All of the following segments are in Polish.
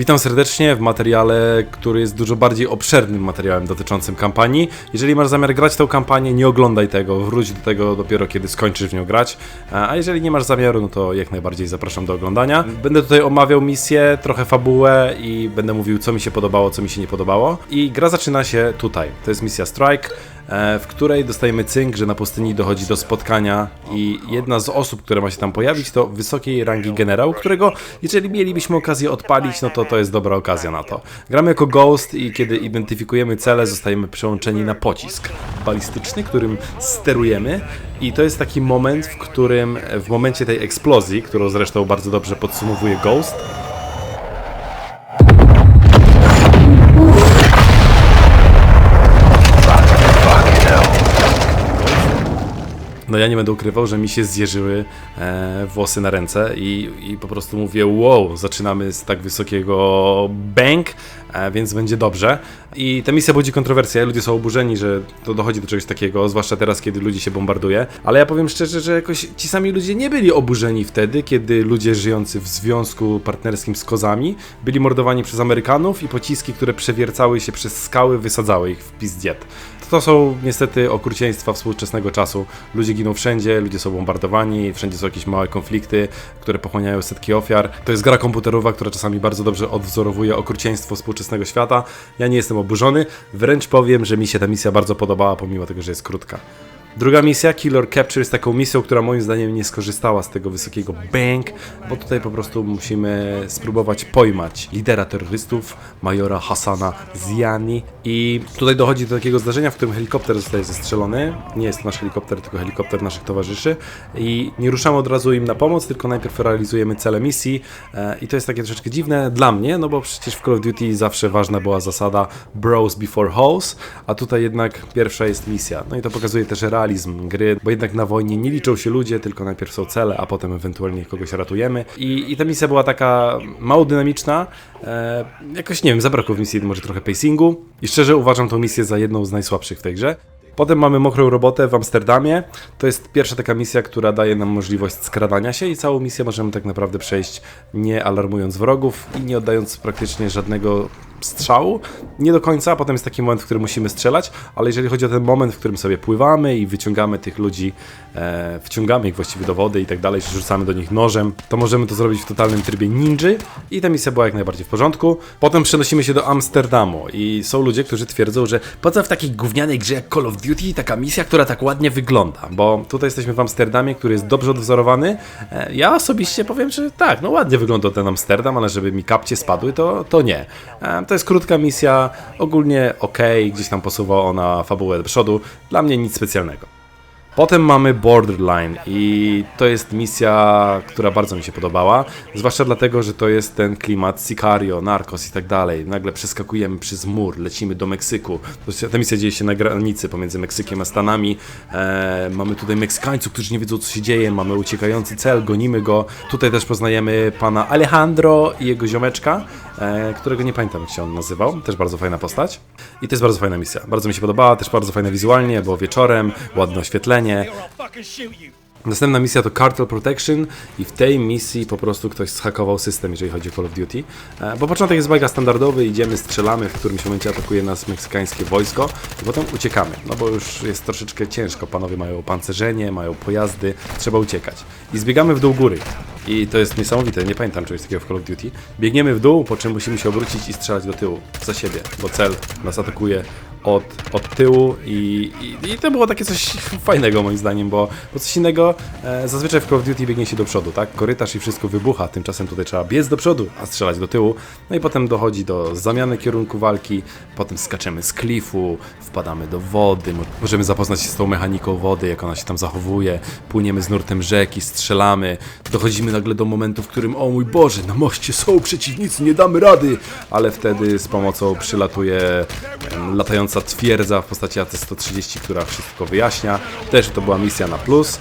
Witam serdecznie w materiale, który jest dużo bardziej obszernym materiałem dotyczącym kampanii. Jeżeli masz zamiar grać tę kampanię, nie oglądaj tego, wróć do tego dopiero kiedy skończysz w nią grać. A jeżeli nie masz zamiaru, no to jak najbardziej zapraszam do oglądania. Będę tutaj omawiał misję, trochę fabułę i będę mówił co mi się podobało, co mi się nie podobało. I gra zaczyna się tutaj. To jest misja Strike e, w której dostajemy cynk, że na pustyni dochodzi do spotkania i jedna z osób, która ma się tam pojawić, to wysokiej rangi generał, którego jeżeli mielibyśmy okazję odpalić, no to to jest dobra okazja na to. Gramy jako Ghost i kiedy identyfikujemy cele, zostajemy przełączeni na pocisk balistyczny, którym sterujemy i to jest taki moment, w którym w momencie tej eksplozji, którą zresztą bardzo dobrze podsumowuje Ghost, No ja nie będę ukrywał, że mi się zjeżyły e, włosy na ręce i, i po prostu mówię wow, zaczynamy z tak wysokiego bank, więc będzie dobrze. I ta misja budzi kontrowersje, ludzie są oburzeni, że to dochodzi do czegoś takiego, zwłaszcza teraz, kiedy ludzi się bombarduje, ale ja powiem szczerze, że jakoś ci sami ludzie nie byli oburzeni wtedy, kiedy ludzie żyjący w związku partnerskim z kozami byli mordowani przez Amerykanów i pociski, które przewiercały się przez skały, wysadzały ich w pizdziet. To są niestety okrucieństwa współczesnego czasu. Ludzie giną wszędzie, ludzie są bombardowani, wszędzie są jakieś małe konflikty, które pochłaniają setki ofiar. To jest gra komputerowa, która czasami bardzo dobrze odwzorowuje okrucieństwo współczesnego świata. Ja nie jestem oburzony, wręcz powiem, że mi się ta misja bardzo podobała, pomimo tego, że jest krótka. Druga misja, Killer Capture, jest taką misją, która moim zdaniem nie skorzystała z tego wysokiego bang, bo tutaj po prostu musimy spróbować pojmać lidera terrorystów, majora Hassana Ziani i tutaj dochodzi do takiego zdarzenia, w którym helikopter zostaje zestrzelony. Nie jest to nasz helikopter, tylko helikopter naszych towarzyszy i nie ruszamy od razu im na pomoc, tylko najpierw realizujemy cele misji e, i to jest takie troszeczkę dziwne dla mnie, no bo przecież w Call of Duty zawsze ważna była zasada bros before hoes, a tutaj jednak pierwsza jest misja. No i to pokazuje też realizm gry, bo jednak na wojnie nie liczą się ludzie, tylko najpierw są cele, a potem ewentualnie kogoś ratujemy. I, i ta misja była taka mało dynamiczna, e, jakoś nie wiem, zabrakło w misji może trochę pacingu i szczerze uważam tą misję za jedną z najsłabszych w tej grze. Potem mamy mokrą robotę w Amsterdamie. To jest pierwsza taka misja, która daje nam możliwość skradania się i całą misję możemy tak naprawdę przejść nie alarmując wrogów i nie oddając praktycznie żadnego strzału. Nie do końca, potem jest taki moment, w którym musimy strzelać, ale jeżeli chodzi o ten moment, w którym sobie pływamy i wyciągamy tych ludzi, e, wciągamy ich właściwie do wody i tak dalej, czy rzucamy do nich nożem, to możemy to zrobić w totalnym trybie ninja i ta misja była jak najbardziej w porządku. Potem przenosimy się do Amsterdamu i są ludzie, którzy twierdzą, że po co w takiej gównianej grze jak Call of Duty taka misja, która tak ładnie wygląda, bo tutaj jesteśmy w Amsterdamie, który jest dobrze odwzorowany. E, ja osobiście powiem, że tak, no ładnie wygląda ten Amsterdam, ale żeby mi kapcie spadły, to, to nie. E, to jest krótka misja, ogólnie ok, gdzieś tam posuwa ona fabułę do przodu, dla mnie nic specjalnego. Potem mamy Borderline i to jest misja, która bardzo mi się podobała, zwłaszcza dlatego, że to jest ten klimat Sicario, Narcos i tak dalej. Nagle przeskakujemy przez mur, lecimy do Meksyku. Ta misja dzieje się na granicy pomiędzy Meksykiem a Stanami. E, mamy tutaj Meksykańców, którzy nie wiedzą co się dzieje, mamy uciekający cel, gonimy go. Tutaj też poznajemy pana Alejandro i jego ziomeczka, którego nie pamiętam jak się on nazywał. Też bardzo fajna postać. I to jest bardzo fajna misja. Bardzo mi się podobała, też bardzo fajna wizualnie, bo wieczorem, ładne oświetlenie. Następna misja to Cartel Protection i w tej misji po prostu ktoś zhakował system, jeżeli chodzi o Call of Duty. E, Bo początek jest mega standardowy, idziemy, strzelamy, w którymś momencie atakuje nas meksykańskie wojsko i potem uciekamy, no bo już jest troszeczkę ciężko, panowie mają opancerzenie, mają pojazdy, trzeba uciekać. I zbiegamy w dół góry. I to jest niesamowite, nie pamiętam czegoś takiego w Call of Duty. Biegniemy w dół, po czym musimy się obrócić i strzelać do tyłu, za siebie, bo cel nas atakuje od, od tyłu i, i, i to było takie coś fajnego moim zdaniem, bo, bo coś innego e, zazwyczaj w Call of Duty biegnie się do przodu, tak? Korytarz i wszystko wybucha, tymczasem tutaj trzeba biec do przodu, a strzelać do tyłu, no i potem dochodzi do zamiany kierunku walki, potem skaczemy z klifu, wpadamy do wody, mo- możemy zapoznać się z tą mechaniką wody, jak ona się tam zachowuje, płyniemy z nurtem rzeki, strzelamy, dochodzimy nagle do momentu, w którym o mój Boże, na moście są przeciwnicy, nie damy rady, ale wtedy z pomocą przylatuje em, latająca twierdza w postaci AT-130, która wszystko wyjaśnia. Też to była misja na plus.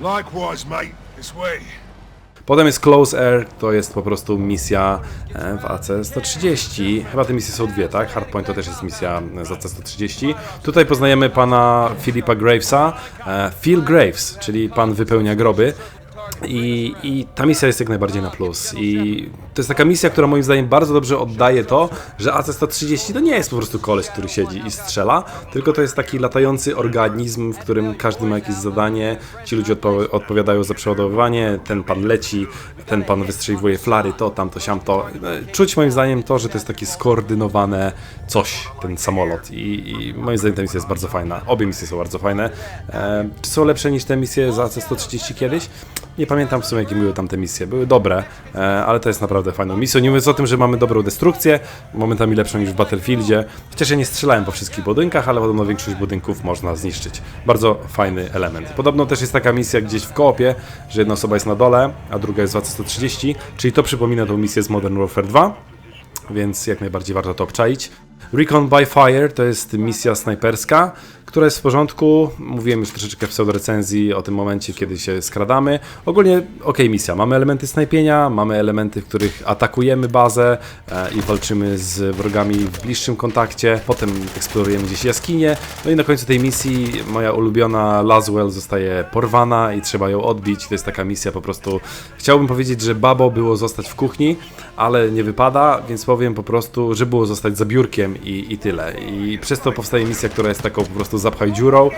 No. Likewise, mate. This way. Potem jest Close Air, to jest po prostu misja e, w AC-130. Chyba te misje są dwie, tak? Hardpoint to też jest misja z AC-130. Tutaj poznajemy pana Philipa Gravesa, e, Phil Graves, czyli pan wypełnia groby. I, I ta misja jest jak najbardziej na plus. I to jest taka misja, która moim zdaniem bardzo dobrze oddaje to, że AC-130 to nie jest po prostu koleś, który siedzi i strzela, tylko to jest taki latający organizm, w którym każdy ma jakieś zadanie, ci ludzie odpo odpowiadają za przeładowywanie, ten pan leci, ten pan wystrzeliwuje flary, to, tamto, siamto. No, Czuć moim zdaniem to, że to jest takie skoordynowane coś, ten samolot. I, i moim zdaniem ta misja jest bardzo fajna. Obie misje są bardzo fajne. E, czy są lepsze niż te misje z AC-130 kiedyś? Nie pamiętam w sumie, jakie były tamte misje. Były dobre, e, ale to jest naprawdę fajną misją. Nie mówiąc o tym, że mamy dobrą destrukcję, momentami lepszą niż w Battlefieldzie. Chociaż ja nie strzelałem po wszystkich budynkach, ale podobno większość budynków można zniszczyć. Bardzo fajny element. Podobno też jest taka misja gdzieś w koopie, że jedna osoba jest na dole, a druga jest w AC-130, czyli to przypomina tą misję z Modern Warfare 2 więc jak najbardziej warto to obczaić. Recon by Fire to jest misja snajperska, która jest w porządku. Mówiłem już troszeczkę w pseudorecenzji o tym momencie, kiedy się skradamy. Ogólnie ok misja. Mamy elementy snajpienia, mamy elementy, w których atakujemy bazę e, i walczymy z wrogami w bliższym kontakcie. Potem eksplorujemy gdzieś jaskinie. No i na końcu tej misji moja ulubiona Laswell zostaje porwana i trzeba ją odbić. To jest taka misja po prostu... Chciałbym powiedzieć, że babo było zostać w kuchni, ale nie wypada, więc powiem po prostu, że było zostać za biurkiem i, i tyle. I przez to powstaje misja, która jest taką po prostu zapchaj dziurą,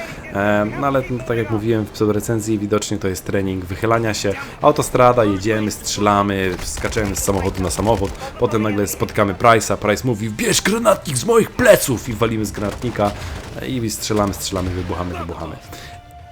no ale no, tak jak mówiłem w pseudorecenzji, widocznie to jest trening wychylania się. Autostrada, jedziemy, strzelamy, skaczemy z samochodu na samochód, potem nagle spotkamy Price'a, Price mówi bierz granatnik z moich pleców i walimy z granatnika i strzelamy, strzelamy, wybuchamy, wybuchamy.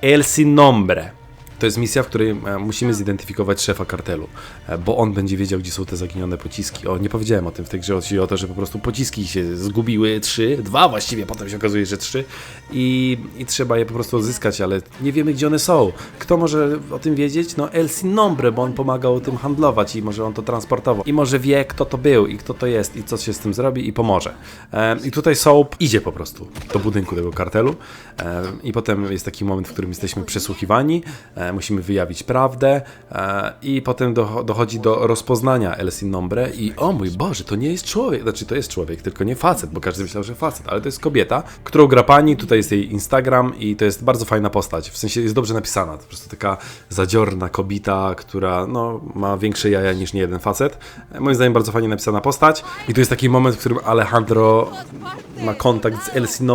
El Sin Nombre. To jest misja, w której e, musimy zidentyfikować szefa kartelu, e, bo on będzie wiedział, gdzie są te zaginione pociski. O, nie powiedziałem o tym w tej grze, chodzi o to, że po prostu pociski się zgubiły, trzy, dwa właściwie, potem się okazuje, że trzy i, i trzeba je po prostu odzyskać, ale nie wiemy, gdzie one są. Kto może o tym wiedzieć? No El Sin Nombre, bo on pomagał tym handlować i może on to transportował. I może wie, kto to był i kto to jest i co się z tym zrobi i pomoże. E, I tutaj Soap idzie po prostu do budynku tego kartelu e, i potem jest taki moment, w którym jesteśmy przesłuchiwani, e, musimy wyjawić prawdę e, i potem do, dochodzi do rozpoznania El Sin i o mój Boże, to nie jest człowiek, znaczy to jest człowiek, tylko nie facet, bo każdy myślał, że facet, ale to jest kobieta, którą gra pani, tutaj jest jej Instagram i to jest bardzo fajna postać, w sensie jest dobrze napisana, to po prostu taka zadziorna kobieta, która no, ma większe jaja niż nie jeden facet. Moim zdaniem bardzo fajnie napisana postać i tu jest taki moment, w którym Alejandro ma kontakt z El Sin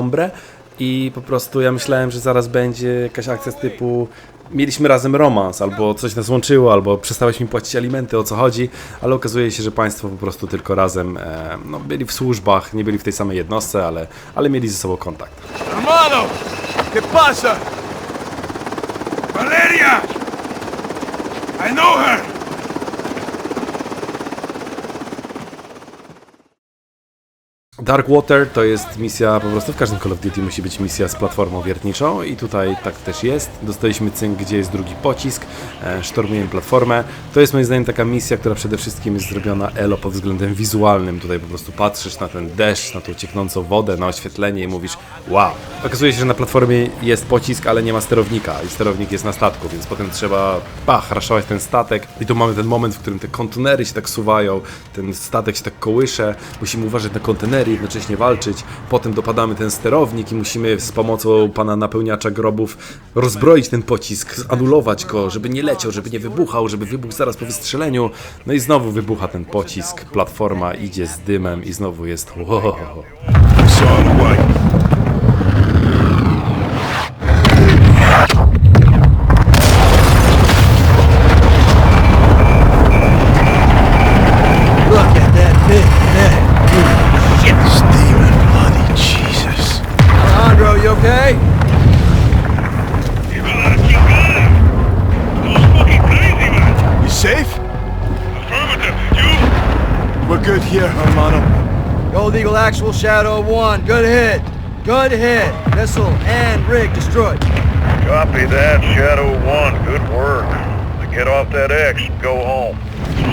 i po prostu ja myślałem, że zaraz będzie jakaś akcja z typu mieliśmy razem romans, albo coś nas łączyło, albo przestałeś mi płacić alimenty, o co chodzi, ale okazuje się, że państwo po prostu tylko razem e, no, byli w służbach, nie byli w tej samej jednostce, ale, ale mieli ze sobą kontakt. Hermano! ¿Qué pasa? Valeria! I know her! Darkwater to jest misja, po prostu w każdym Call of Duty musi być misja z platformą wiertniczą i tutaj tak też jest. Dostaliśmy cynk, gdzie jest drugi pocisk, e, sztormujemy platformę. To jest moim zdaniem taka misja, która przede wszystkim jest zrobiona elo pod względem wizualnym. Tutaj po prostu patrzysz na ten deszcz, na tą cieknącą wodę, na oświetlenie i mówisz wow. Okazuje się, że na platformie jest pocisk, ale nie ma sterownika i sterownik jest na statku, więc potem trzeba pach, raszować ten statek i tu mamy ten moment, w którym te kontenery się tak suwają, ten statek się tak kołysze, musimy uważać na kontenery, jednocześnie walczyć, potem dopadamy ten sterownik i musimy z pomocą pana napełniacza grobów rozbroić ten pocisk, anulować go, żeby nie leciał, żeby nie wybuchał, żeby wybuchł zaraz po wystrzeleniu, no i znowu wybucha ten pocisk, platforma idzie z dymem i znowu jest wow. Actual Shadow 1. Good hit. Good hit. Missile and rig destroyed. Copy that, Shadow 1. Good work. Now get off that X and go home.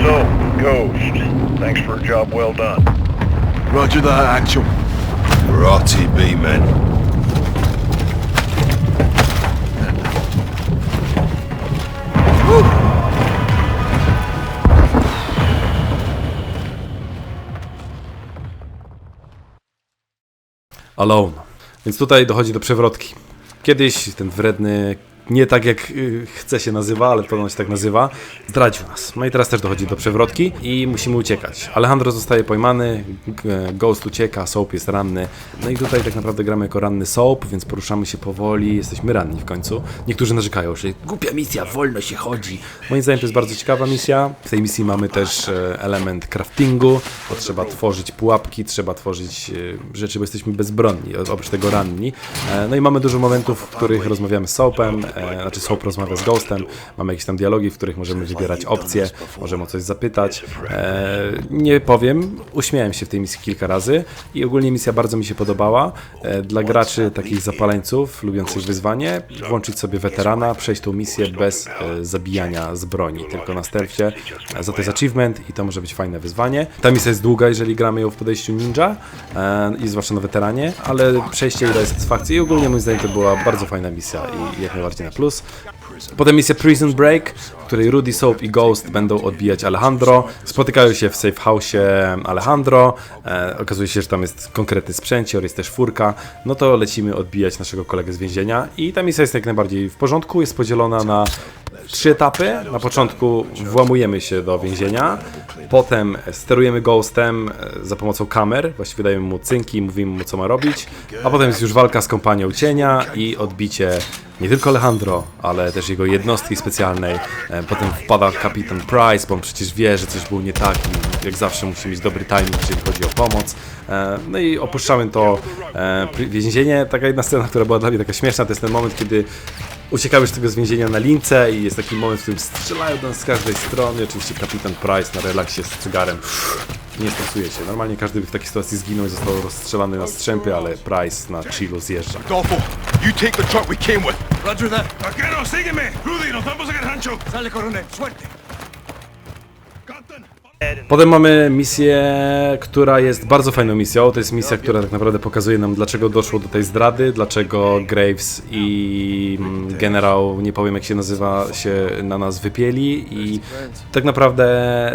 So, Ghost, thanks for a job well done. Roger that, actual. We're RTB men. Alone. Więc tutaj dochodzi do przewrotki. Kiedyś ten wredny, nie tak jak y, chce się nazywa, ale to się tak nazywa, zdradził nas. No i teraz też dochodzi do przewrotki i musimy uciekać. Alejandro zostaje pojmany, Ghost ucieka, Soap jest ranny. No i tutaj tak naprawdę gramy jako ranny Soap, więc poruszamy się powoli, jesteśmy ranni w końcu. Niektórzy narzekają, że głupia misja, wolno się chodzi. Moim zdaniem to jest bardzo ciekawa misja. W tej misji mamy też e, element craftingu, bo trzeba tworzyć pułapki, trzeba tworzyć e, rzeczy, bo jesteśmy bezbronni, oprócz tego ranni. E, No i mamy dużo momentów, w których rozmawiamy z Soapem, e, znaczy Soap rozmawia z Ghostem, mamy jakieś tam dialogi, w których możemy wybierać opcje, możemy o coś zapytać. E, Nie powiem, uśmiałem się w tej misji kilka razy i ogólnie misja bardzo mi się podobała. E, Dla graczy takich zapaleńców, lubiących wyzwanie, włączyć sobie weterana, przejść tą misję bez e, zabijania z broni, tylko na stealthie. E, Za to jest achievement i to może być fajne wyzwanie. Ta misja jest długa, jeżeli gramy ją w podejściu ninja e, i zwłaszcza na weteranie, ale przejście jej daje satysfakcję i ogólnie moim zdaniem to była bardzo fajna misja i jak najbardziej plus. Potem misja Prison Break, w której Rudy, Soap i Ghost będą odbijać Alejandro. Spotykają się w safe house'ie Alejandro. E, okazuje się, że tam jest konkretny sprzęcior, jest też furka. No to lecimy odbijać naszego kolegę z więzienia. I ta misja jest jak najbardziej w porządku. Jest podzielona na trzy etapy. Na początku włamujemy się do więzienia. Potem sterujemy Ghostem e, za pomocą kamer. Właściwie dajemy mu cynki, mówimy mu co ma robić. A potem jest już walka z kompanią cienia i odbicie nie tylko Alejandro, ale też jego jednostki specjalnej. E, Potem wpada kapitan Price, bo on przecież wie, że coś było nie tak i jak zawsze musi mieć dobry timing, jeżeli chodzi o pomoc. E, No i opuszczamy to więzienie. Taka jedna scena, która była dla mnie taka śmieszna, to jest ten moment, kiedy uciekamy z tego z więzienia na lince i jest taki moment, w którym strzelają do nas z każdej strony. Oczywiście kapitan Price na relaksie z cygarem nie stresuje się. Normalnie każdy by w takiej sytuacji zginął i został rozstrzelany na strzępy, ale Price na chillu zjeżdża. You take the truck we came with. Roger that. Vaquero, sígueme. Rudy, nos vamos a el rancho. Sale, coronel. Suerte. Potem mamy misję, która jest bardzo fajną misją. To jest misja, która tak naprawdę pokazuje nam, dlaczego doszło do tej zdrady, dlaczego Graves i mm, generał, nie powiem jak się nazywa, się na nas wypieli i tak naprawdę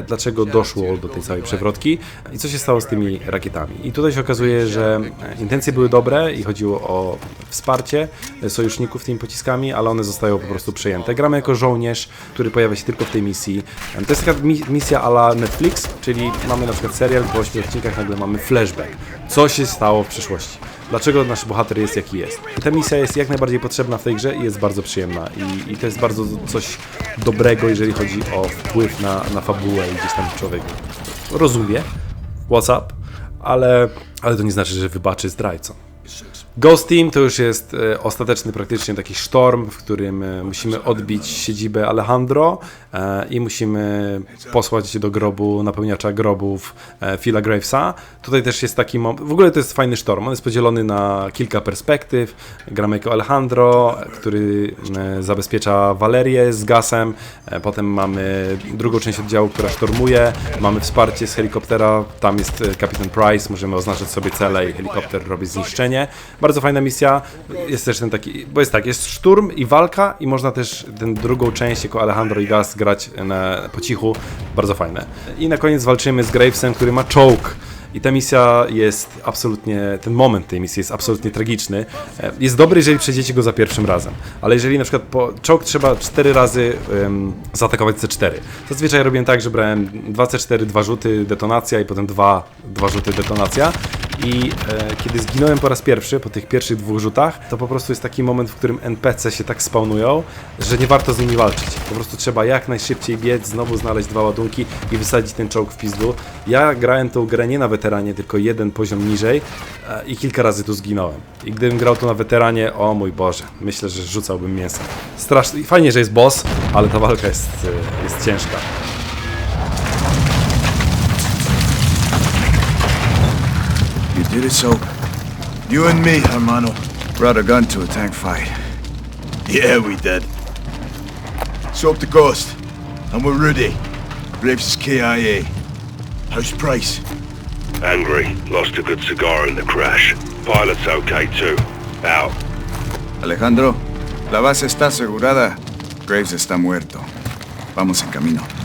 dlaczego doszło do tej całej przewrotki i co się stało z tymi rakietami. I tutaj się okazuje, że intencje były dobre i chodziło o wsparcie sojuszników tymi pociskami, ale one zostają po prostu przejęte. Gramy jako żołnierz, który pojawia się tylko w tej misji. To jest taka mi- misja ala Netflix, czyli mamy na przykład serial, po 8 odcinkach nagle mamy flashback. Co się stało w przeszłości? Dlaczego nasz bohater jest jaki jest? Ta misja jest jak najbardziej potrzebna w tej grze i jest bardzo przyjemna. I, i to jest bardzo coś dobrego, jeżeli chodzi o wpływ na, na fabułę i gdzieś tam człowiek rozumie what's up, ale, ale to nie znaczy, że wybaczy zdrajcom. Ghost Team to już jest e, ostateczny praktycznie taki sztorm, w którym e, musimy odbić siedzibę Alejandro e, i musimy posłać do grobu, napełniacza grobów Phila Gravesa. Tutaj też jest taki moment, w ogóle to jest fajny sztorm, on jest podzielony na kilka perspektyw. Gramy jako Alejandro, który zabezpiecza Valerię z gasem, potem mamy drugą część oddziału, która sztormuje, mamy wsparcie z helikoptera, tam jest kapitan Price, możemy oznaczać sobie cele i helikopter robi zniszczenie. Bardzo fajna misja. Jest też ten taki, bo jest tak, jest szturm i walka i można też tę drugą część jako Alejandro i Gas grać na, po cichu. Bardzo fajne. I na koniec walczymy z Gravesem, który ma czołg. I ta misja jest absolutnie, ten moment tej misji jest absolutnie tragiczny. E, Jest dobry, jeżeli przejdziecie go za pierwszym razem, ale jeżeli na przykład po czołg trzeba cztery razy um, zaatakować C4. Zazwyczaj robiłem tak, że brałem 2 C4, dwa rzuty, detonacja i potem dwa, dwa rzuty, detonacja. I e, kiedy zginąłem po raz pierwszy, po tych pierwszych dwóch rzutach, to po prostu jest taki moment, w którym NPC się tak spawnują, że nie warto z nimi walczyć. Po prostu trzeba jak najszybciej biec, znowu znaleźć dwa ładunki i wysadzić ten czołg w pizdu. Ja grałem tą grę nie na weteranie, tylko jeden poziom niżej e, i kilka razy tu zginąłem. I gdybym grał tu na weteranie, o mój Boże, myślę, że rzucałbym mięsem. Strasznie, fajnie, że jest boss, ale ta walka jest, e, jest ciężka. Did it, so. You and me, hermano, brought a gun to a tank fight. Yeah, we did. Soap the Ghost. I'm with Rudy. Graves is KIA. How's Price? Angry. Lost a good cigar in the crash. Pilot's okay too. Out. Alejandro, la base está asegurada. Graves está muerto. Vamos en camino.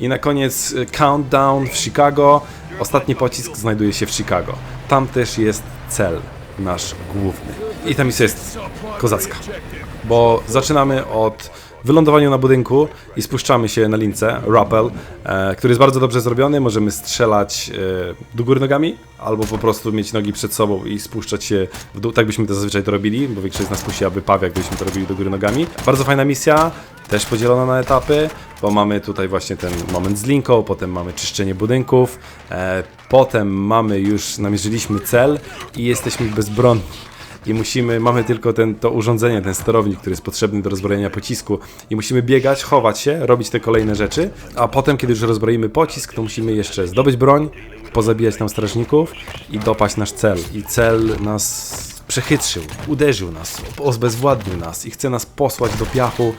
I na koniec y, countdown w Chicago. Ostatni pocisk znajduje się w Chicago. Tam też jest cel nasz główny. I ta misja jest kozacka, bo zaczynamy od wylądowania na budynku i spuszczamy się na lince, rappel, e, który jest bardzo dobrze zrobiony. Możemy strzelać e, do góry nogami, albo po prostu mieć nogi przed sobą i spuszczać się w dół. Tak byśmy to zazwyczaj to robili, bo większość z nas puściłaby paw, jakbyśmy to robili do góry nogami. Bardzo fajna misja, też podzielona na etapy, bo mamy tutaj właśnie ten moment z linką, potem mamy czyszczenie budynków, e, potem mamy już, namierzyliśmy cel i jesteśmy bezbronni i musimy, mamy tylko ten, to urządzenie, ten sterownik, który jest potrzebny do rozbrojenia pocisku i musimy biegać, chować się, robić te kolejne rzeczy, a potem, kiedy już rozbroimy pocisk, to musimy jeszcze zdobyć broń, pozabijać tam strażników i dopaść nasz cel. I cel nas przechytrzył, uderzył nas, obezwładnił nas i chce nas posłać do piachu.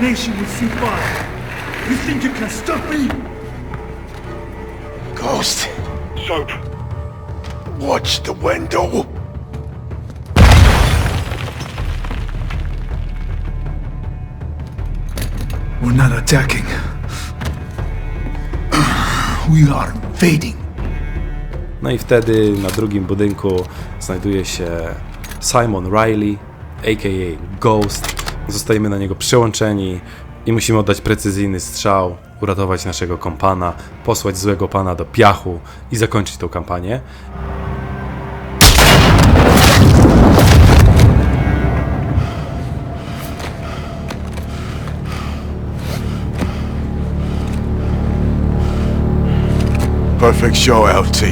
Nation would see fire. You think you can stop me? Ghost, Soap, watch the window. We're not attacking. We are invading. No i wtedy na drugim budynku znajduje się Simon Riley, a.k.a. Ghost. Zostajemy na niego przełączeni i musimy oddać precyzyjny strzał, uratować naszego kompana, posłać złego pana do piachu i zakończyć tą kampanię. Perfect show, LT.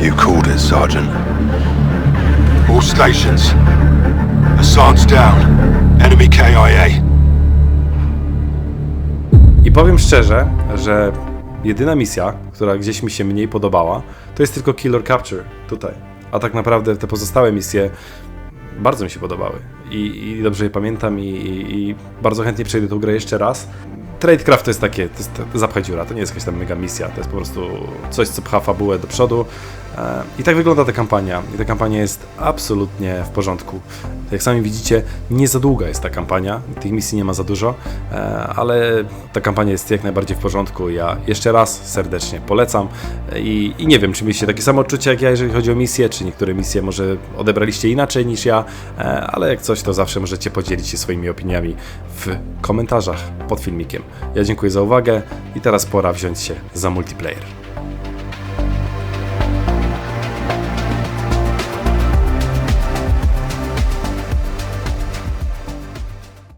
You called it, Sergeant. All stations. Hassan's down. Enemy KIA. I powiem szczerze, że jedyna misja, która gdzieś mi się mniej podobała, to jest tylko Killer Capture tutaj. A tak naprawdę te pozostałe misje bardzo mi się podobały. I, i dobrze je pamiętam i, i, i bardzo chętnie przejdę tą grę jeszcze raz. Tradecraft to jest takie, to jest zapchaj dziura, to nie jest jakaś tam mega misja, to jest po prostu coś, co pcha fabułę do przodu. I tak wygląda ta kampania. I ta kampania jest absolutnie w porządku. Jak sami widzicie, nie za długa jest ta kampania, tych misji nie ma za dużo, e, ale ta kampania jest jak najbardziej w porządku. Ja jeszcze raz serdecznie polecam i, i nie wiem, czy mieliście takie samo odczucie jak ja, jeżeli chodzi o misje, czy niektóre misje może odebraliście inaczej niż ja, e, ale jak coś, to zawsze możecie podzielić się swoimi opiniami w komentarzach pod filmikiem. Ja dziękuję za uwagę i teraz pora wziąć się za multiplayer.